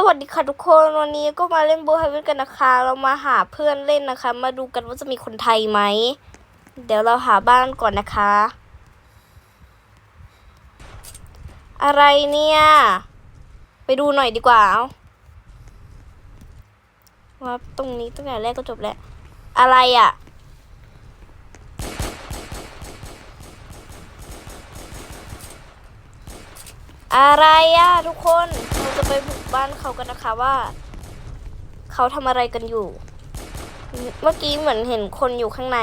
สวัสดีค่ะทุกคนวันนี้ก็มาเล่นโบฮาวินกันนะคะ เรามาหาเพื่อนเล่นนะคะ มาดูกันว่าจะมีคนไทยไหม เดี๋ยวเราหาบ้านก่อนนะคะ อะไรเนี่ย ไปดูหน่อยดีกว่าเอาว่าตรงนี้ตั้งแต่แรกก็จบแล้ว อะไรอะ่ะ อะไรอะทุกคนเราจะไปบุกบ้านเขากันนะคะว่า เขาทำอะไรกันอยู่ เมื่อกี้เหมือนเห็นคนอยู่ข้างใน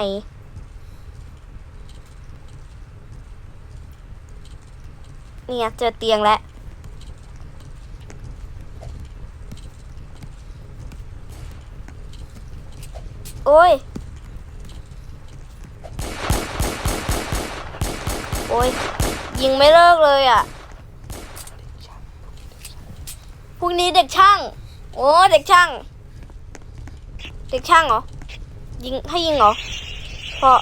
เนี่ยเจอเตียงแล้วโอ้ย โอ้ย ยิงไม่เลิกเลยอะ พรุ่งนี้เด็กช่าง โอ้เด็กช่าง เด็กช่างเหรอ ยิงให้ยิงเหรอพอ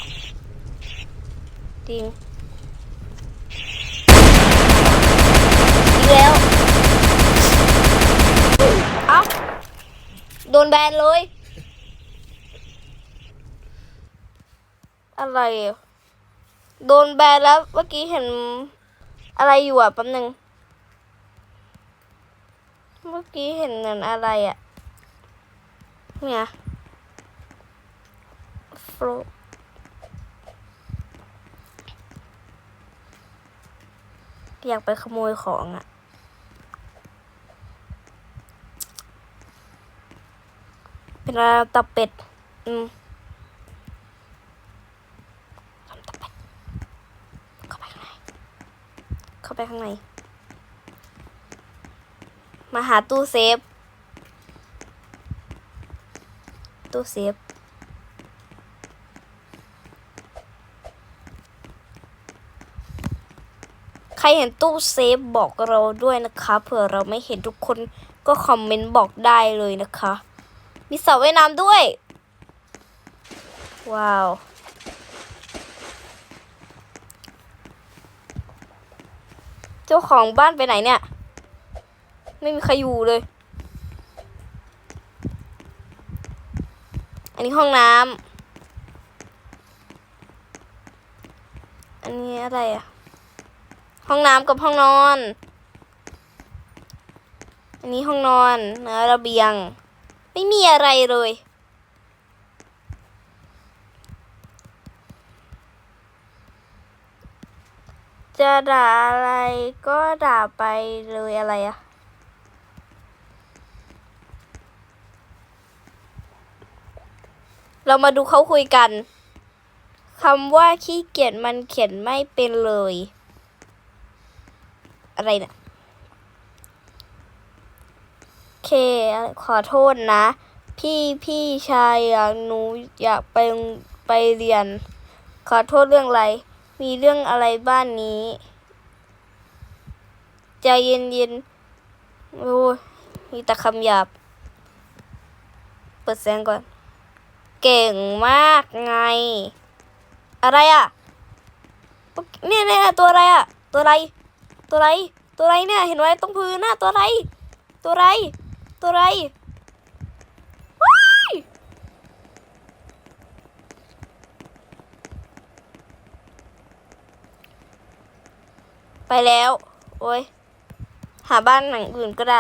ยิงยิงแล้ว เอ้า โดนแบนเลย อะไร โดนแบนแล้วเมื่อกี้เห็นอะไรอยู่อะแป๊บนึง เมื่อกี้เห็นเหมือนอะไรอะเนี่ยฟลอยากไปขโมยของอะเป็นอะไรตับเป็ด อืมทำตับเป็ด เข้าไปข้างใน เข้าไปข้างใน มาหาตู้เซฟ ตู้เซฟ ใครเห็นตู้เซฟบอกเราด้วยนะคะ เผื่อเราไม่เห็นทุกคนก็คอมเมนต์บอกได้เลยนะคะ มีสระว่ายน้ำด้วย ว้าวเจ้าของบ้านไปไหนเนี่ย ไม่มีใครอยู่เลย อันนี้ห้องน้ำ อันนี้อะไรอะห้องน้ำกับห้องนอน อันนี้ห้องนอนเนื้อระเบียง ไม่มีอะไรเลยจะด่าอะไรก็ด่าไปเลยอะไรอะ เรามาดูเขาคุยกันคำว่าขี้เกียจมันเขียนไม่เป็นเลย อะไรเนะี่ยเค ขอโทษนะ พี่พี่ชายอยากหนูอยากไปไปเรียน ขอโทษเรื่องอะไร มีเรื่องอะไรบ้านนี้ ใจเย็นเย็นโอ้ยมีแต่คำหยาบ เปิดเสียงก่อน เก่งมากไง อะไรอะเนี่ยเนี่ยตัวอะไรอะตัวอะไร ตัวอะไร ตัวอะไรเนี่ย เห็นไว้ตรงพื้นน่ะตัวอะไร ตัวอะไร ตัวอะไรว้ายไปแล้ว โอ้ย หาบ้านหลังอื่นก็ได้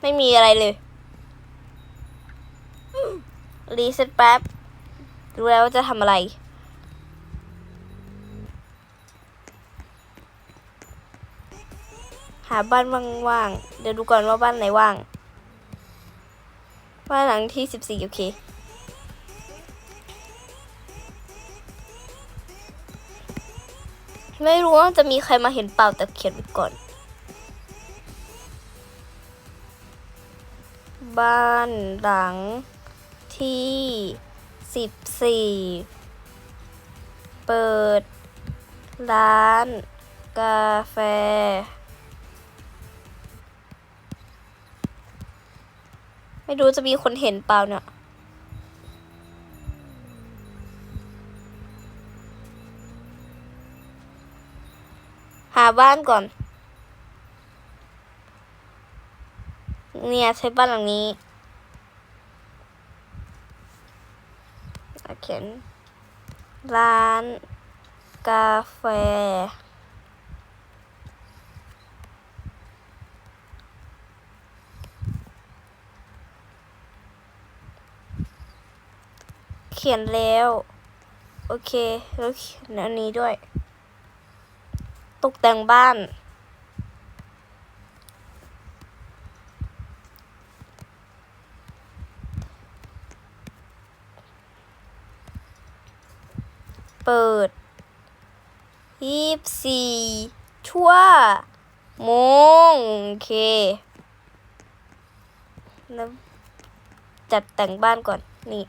ไม่มีอะไรเลย รีเซ็ตแป๊บรู้แล้วว่าจะทำอะไร หาบ้านว่างๆ เดี๋ยวดูก่อนว่าบ้านไหนว่าง บ้านหลังที่สิบสี่โอเค ไม่รู้ว่าจะมีใครมาเห็นเปล่าแต่เขียนไว้ก่อน บ้านหลัง ที่สิบสี่เปิด ร้าน กาแฟ ไม่รู้จะมีคนเห็นเปล่าเนี่ยหาบ้านก่อน เนี่ยใช้บ้านหลังนี้ เขียน ร้านกาแฟ เขียนแล้ว โอเค แล้วเขียนอันนี้ด้วย ตกแต่งบ้าน เปิดยี่สิบสี่ชั่วโมงโอเคแล้วจัดแต่งบ้านก่อน นี่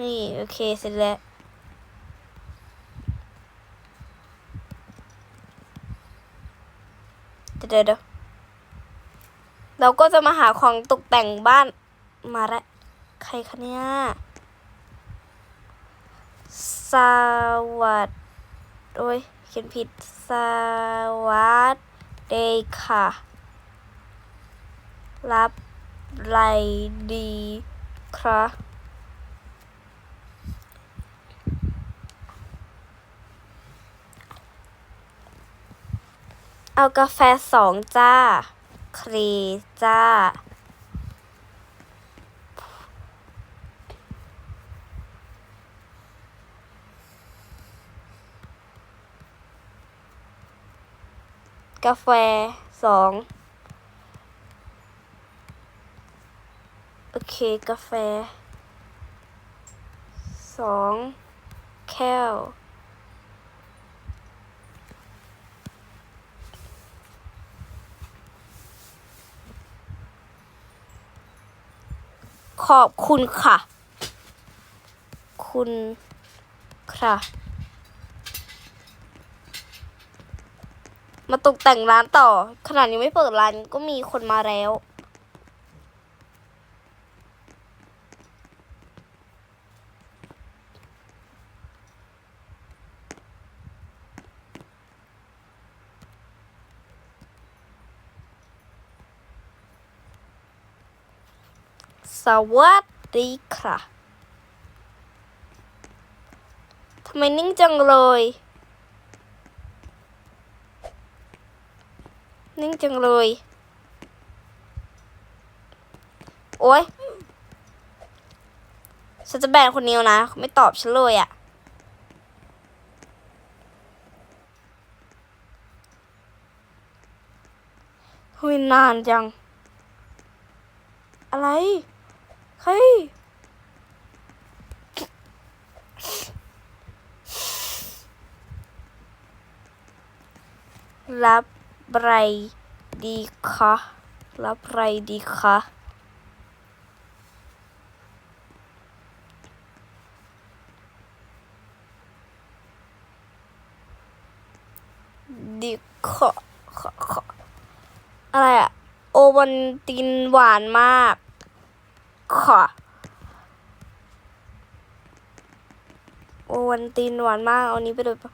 นี่ โอเค เสร็จแล้วเดี๋ยวเดี๋ยว เราก็จะมาหาของตกแต่งบ้านมาแล้วใครคะเนี่ย สวัสดโอ้ยเขียนผิด สวัสดีค่ะ รับไรดีครับเอากาแฟสองจ้า ครีจ้า กาแฟสองโอเค กาแฟสองแก้ว ขอบคุณค่ะ คุณค่ะ มาตกแต่งร้านต่อ ขนาดยังไม่เปิดร้านก็มีคนมาแล้ว สวัสดีค่ะทำไมนิ่งจังเลย นิ่งจังเลย โอ๊ยฉันจะแบนคนนี้นะ ไม่ตอบฉันเลยอะ่ะเฮ้ยนานจัง อะไร ใครรับไรดีคะรับไรดีคะดีขอขอขออะไรอะโอวันตินหวานมาก ค่ะโอวันตินหวานมาก เอานี้ไปเลยป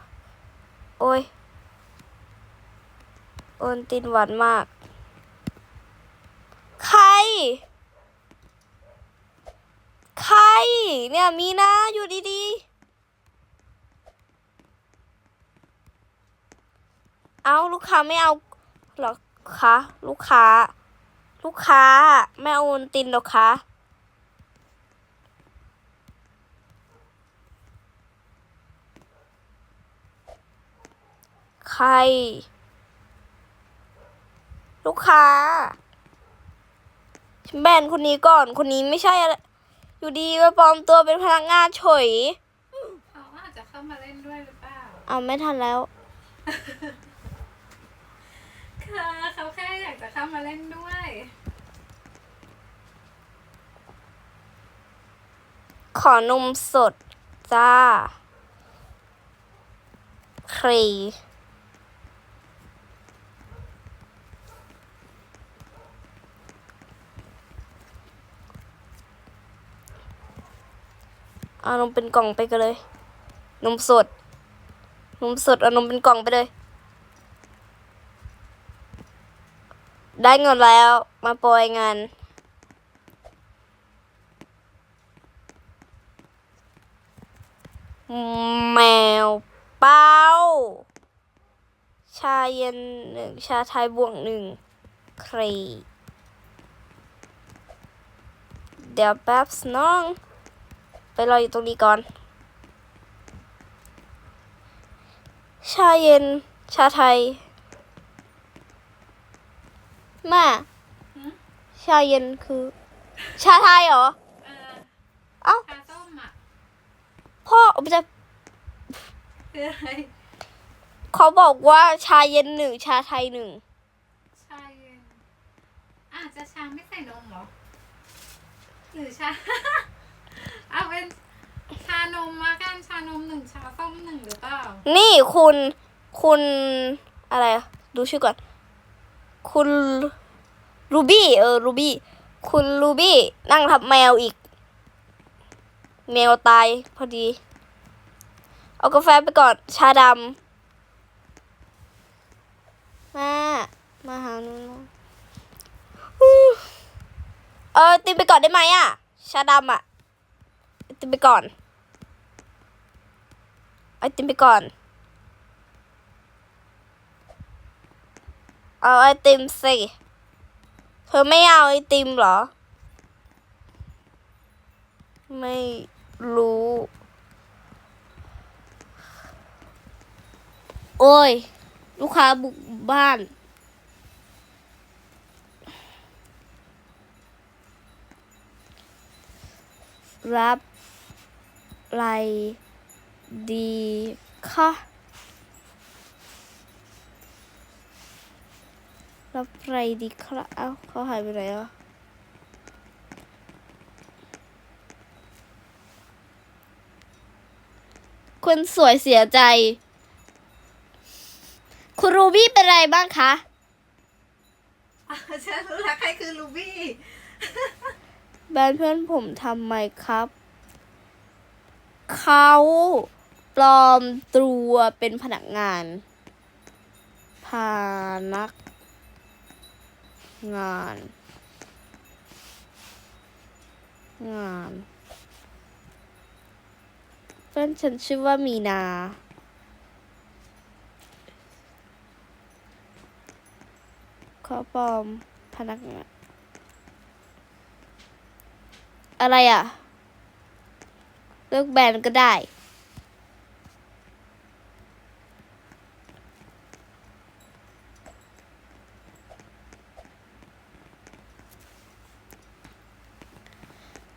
โอ้ยโอวันตินหวานมาก ใคร ใคร เนี่ยมีนะอยู่ดีๆ เอาลูกค้าไม่เอาหรอคะลูกค้า ลูกค้า ไม่เอาโอวันตินหรอคะ ใคร ลูกค้าฉันแบนคนนี้ก่อนคนนี้ไม่ใช่อะไรอยู่ดีมาปลอมตัวเป็นพนักงานเฉยเขาอาจจะเข้ามาเล่นด้วยหรือเปล่า เอาไม่ทันแล้ว ค่ะเขาแค่อยากจะเข้ามาเล่นด้วย ขอนมสดจ้าครี อานมเป็นกล่องไปกันเลย นมสด นมสดเอานมเป็นกล่องไปเลย ได้เงินแล้วมาโปรยงานแมวเป้า ชาเย็นหนึ่งชาไทยบวกหนึ่งครีเดี๋ยวแป๊บน้อง ไปรออยู่ตรงนี้ก่อน ชาเย็น ชาไทย แม่หืมชาเย็นคือ ชาไทยเหรอ เออเอ้า ชาส้มอะพ่อเอาไปจะคืออะไรเขาบอกว่าชาเย็นหนึ่งชาไทยหนึ่ง ชาเย็นอาจจะชาไม่ใส่นมเหรอ หรือชา เอาเป็นชานมมากันชานมหนึ่งชาส้มหนึ่งหรือเปล่านี่คุณคุณอะไรอะดูชื่อก่อน คุณรูบี้เออรูบี้คุณรูบี้นั่งทับแมวอีก แมวตายพอดี เอากาแฟไปก่อน ชาดำมามาหาหนูหน่อยอู้เออติมไปก่อนได้ไหมอะชาดำอะ ติมไปก่อน ไอติมไปก่อน เอาไอติมสิ เธอไม่เอาไอติมเหรอ ไม่รู้ โอ้ย ลูกค้าบุกบ้านรับ ไรดีคะรับอะไรดีครับเอ้าเขาหายไปไหนอะคุณสวยเสียใจ คุณรูบี้เป็นไรบ้างคะ อะฉันรู้แล้วใครคือลูบี้ แบรนด์เพื่อนผมทำไมครับ เขาปลอมตัวเป็นพนักงานพานักงาน งานเพื่อนฉันชื่อว่ามีนาเขาปลอมพนักงาน อะไรอะ เลือกแบรนด์ก็ได้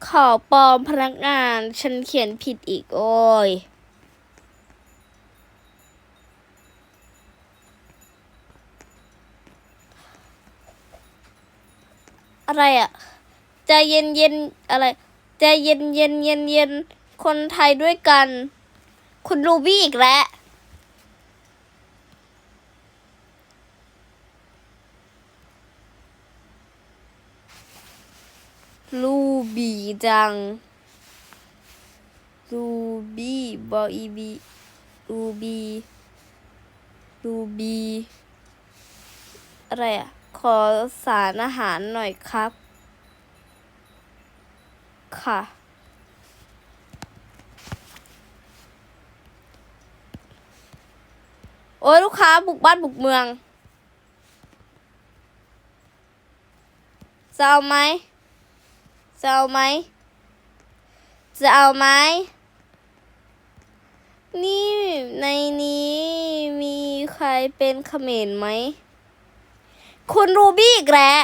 ขอปลอมพนักงาน ฉันเขียนผิดอีกโอ้ยอะไรอะใจเย็นเย็นอะไรใจเย็นเย็นเย็นเย็น คนไทยด้วยกัน คุณรูบี้อีกแล้วรูบี้จังรูบี้บออีบีรูบี้รูบี้อะไรอะ ขอสารอาหารหน่อยครับ ค่ะ โอ้ยลูกค้าบุกบ้านบุกเมืองจะเอาไหมจะเอาไหมจะเอาไหมนี่ในนี้มีใครเป็นเขมรไหมคุณรูบี้อีกแล้ว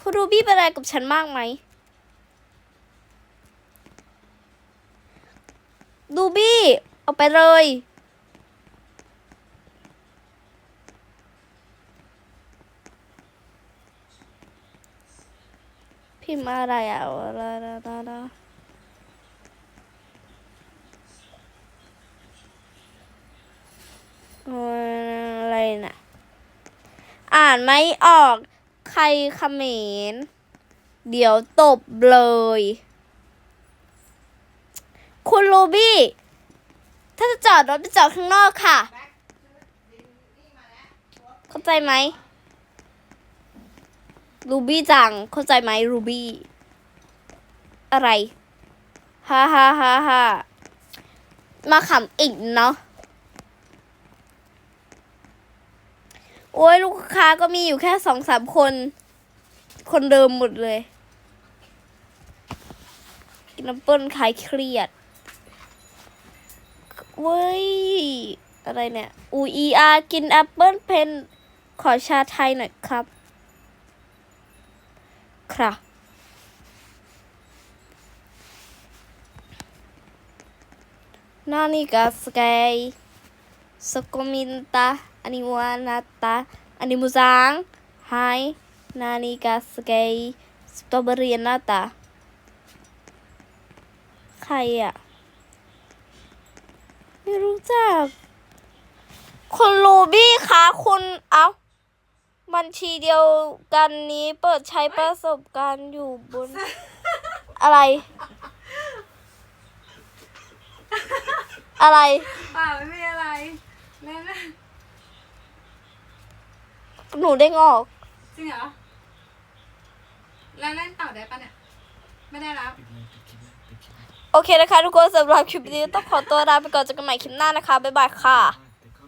คุณรูบี้เป็นอะไรกับฉันมากไหมดูบี้ เอาไปเลย มพ์อะไรอะอะไรอะไรอะไรนะอ่านไม่ออกใครเขมรเดี๋ยวตบเลย คุณรูบี้ ถ้าจะจอดรถไปจอดข้างนอกค่ะ เข้าใจไหม รูบี้จัง เข้าใจไหมรูบี้อะไรฮ่าฮ่าฮ่าฮ่ามาขำอีกเนาะโอ้ยลูกค้าก็มีอยู่แค่สองสามคน คนเดิมหมดเลย กินน้ำเปิ้ลคลายเครียดเว้ย อะไรเนี่ย อูอีอากินแอปเปิ้ลเพนขอชาไทยหน่อยครับ ครับ 何が好きそこみんな、アニワナタ、アニムさんはい。何が好きสตรอเบอรี่หน้าตา ใครอ่ะ ไม่รู้จัก คุณลูบี้คะคุณเอา บัญชีเดียวกันนี้เปิดใช้ประสบการณ์อยู่บน อะไร อะไรเปล่าไม่มีอะไรเล่นนะหนูได้งอก จริงเหรอ แล้วเล่นต่อได้ปะเนี่ย ไม่ได้แล้ว โอเคนะคะทุกคนสำหรับคลิปนี้ต้องขอตัวลาไปก่อนเจอกันใหม่คลิปหน้านะคะ บ๊ายบายค่ะ